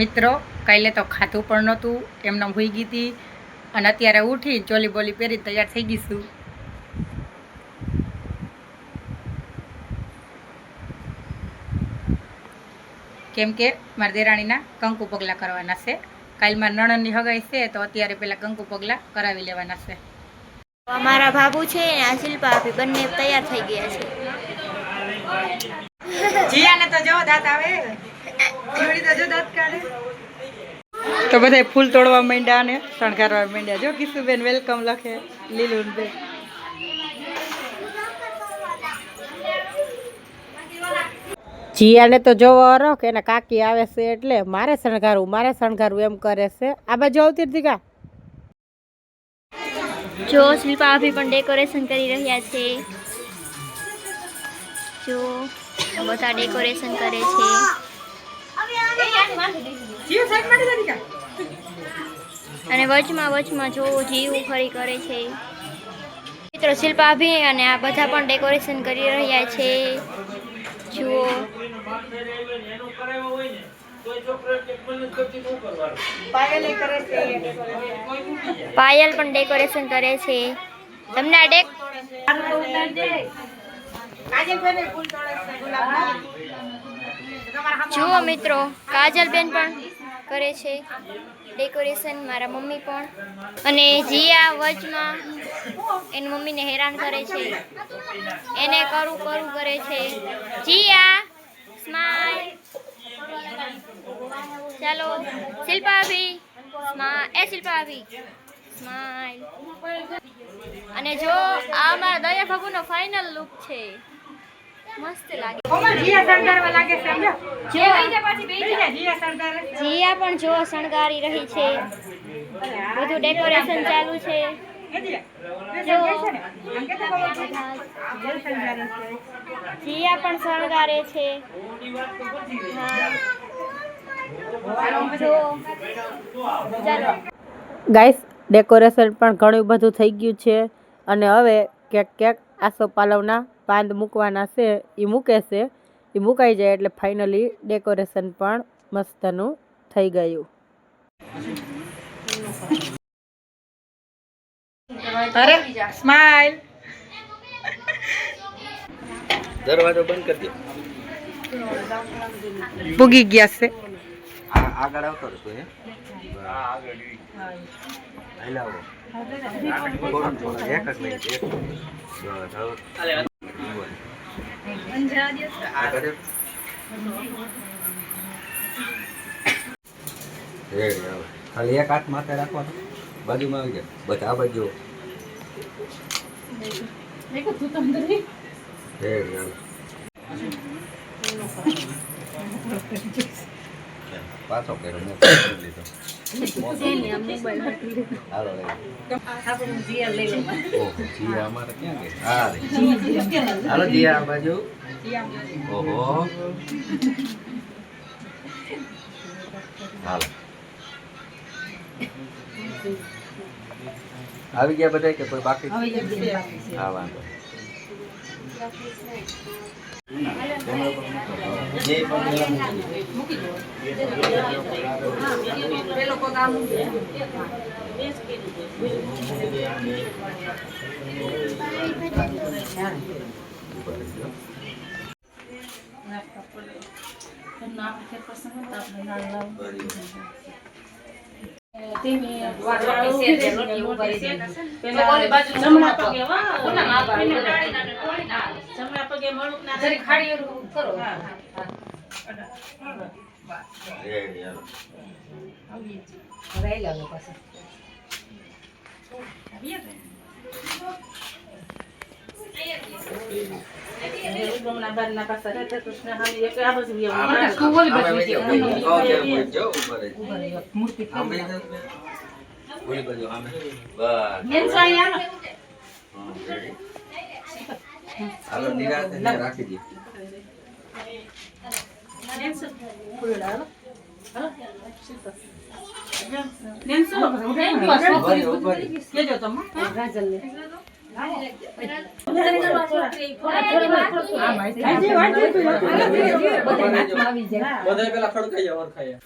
મિત્રો કાલે તો ખાધું પણ નહોતું એમને ભૂઈ ગઈ હતી અને અત્યારે ઉઠી ચોલી બોલી પહેરી તૈયાર થઈ ગઈ છું કેમ કે મારા દેરાણીના કંકુ પગલાં કરવાના છે. કાલ મારા નણંદની હગાઈ છે તો અત્યારે પેલા કંકુ પગલાં કરાવી લેવાના છે. અમારા બાબુ છે અને આ શિલ્પા આપી બંને તૈયાર થઈ ગયા છે. જીયાને તો જો દાંત આવે. તો બધા ફૂલ તોડવા માંડ્યા ને શણગારવા માંડ્યા. જો કિશુબેન વેલકમ લખે લીલું બેન જીયાને તો જોવો અરો કે એના કાકી આવે છે એટલે મારે શણગારવું મારે શણગારવું એમ કરે છે. આ બાજુ આવતી હતી કા? જો શિલ્પા ભાભી પણ ડેકોરેશન કરી રહ્યા છે. જો બધા ડેકોરેશન કરે છે. અને વચમાં વચમાં જો જીવ ખરી કરે છે. મિત્રો શિલ્પાભી અને આ બધા પણ ડેકોરેશન કરી રહ્યા છે. જુઓ. પાયલ પણ ડેકોરેશન કરે છે. તમને આ ડેક જુઓ મિત્રો, કાજલબેન પણ કરે છે ડેકોરેશન મારા મમ્મી પણ. અને જીયા વચમાં એની મમ્મીને હેરાન કરે છે. એને કરું કરું કરે છે. જીયા સ્માઈલ ચાલો શિલ્પા ભાભી સ્માઈલ એ શિલ્પા ભાભી સ્માઈલ અને જો આ મારા દયા બાબુનો ફાઇનલ લુક છે. મસ્ત લાગે. જીયા પણ જો શણગારી રહી છે. બધું ડેકોરેશન ચાલુ છે. જીયા. પણ શણગારે છે. ચાલો. ગાઈસ ડેકોરેશન પણ ઘણું બધું થઈ ગયું છે. અને હવે ક્યાંક ક્યાંક આસો પાલવના પાંદ મૂકવાના છે એ મૂકે છે. એ મુકાઈ જાય એટલે ફાઇનલી ડેકોરેશન પણ મસ્તનું થઈ ગયું. અરે સ્માઈલ દરવાજો બંધ કરી દો. પૂગી ગયા છે. આગળ આવતો રહેતો હે. હલાવો થોડો થોડો એક જ મિનિટ એક મિનિટ. બસ, હવે. આ કર્યો? રેડી, હવે. ખાલી એક હાથ માથે રાખવાનો બાજુમાં આવી જાય. બધા બાજુ. પાછો કર્યો મેં લીધો હાલો. જીયા અમારે ક્યાં ગઈ હા રે. હાલો જીયા આ બાજુ ઓહો હાલો આવી ગયા બધા કે કોઈ બાકી હા વાંધો જે પણ પેલા જમણા પગે વા હાલો. આમે વહી ઓલી બાજુ આમે. બસ. હાલો નિરાંતે રાખી દે. બધા પેલા ખડકાઈ જાવ ખાય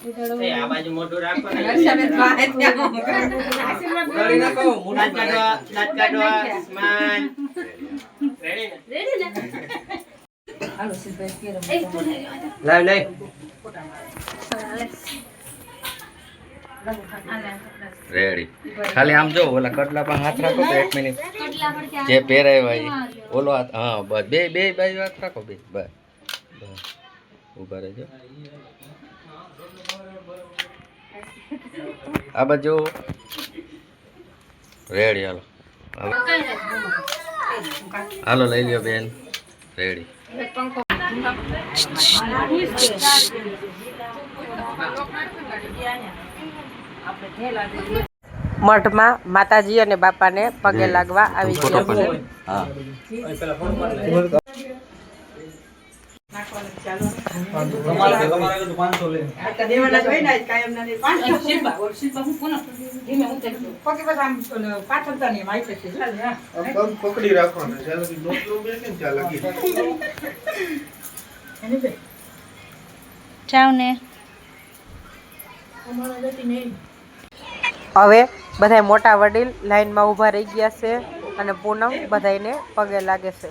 આ બાજુ મોઢું રાખો ને. ગાડી કાઢવા દાંત કાઢવા સ્માઈલ રેડી ને? લાવ લઈ રેડી ખાલી આમ જો ઓલા કડલા પણ હાથ રાખો તો એક મિનિટ. જે પહેરાય ભાઈ ઓલો હાથ હા બસ બે બે બાજુ હાથ રાખો બે બસ. ઊભા રહેજો. આ બાજુ રેડી હાલો. હાલો લઈ લ્યો બેન. રેડી. મઠમાં માતાજી અને બાપાને પગે લાગવા આવી ગયા છે. હવે બધા મોટા વડીલ લાઈનમાં ઊભા રહી ગયા છે અને પૂનમ બધાને પગે લાગે છે.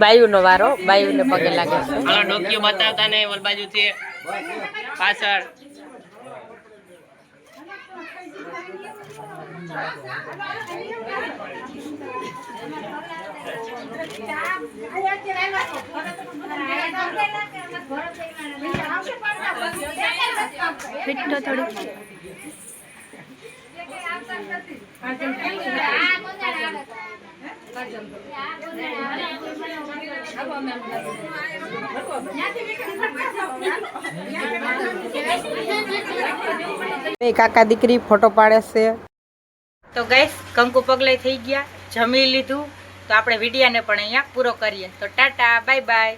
બાયુનો વારો બાયુને પગે લાગે છે. હાલો ડોક્યુ બતાવતા ને ઓલ બાજુ છે. પાછળ. થોડી કાકા દીકરી ફોટો પાડે છે. તો ગઈશ કંકુ પગલે થઈ ગયા, જમી લીધું. તો આપણે વિડીયાને પણ અહીંયા પૂરો કરીએ. તો ટાટા બાય બાય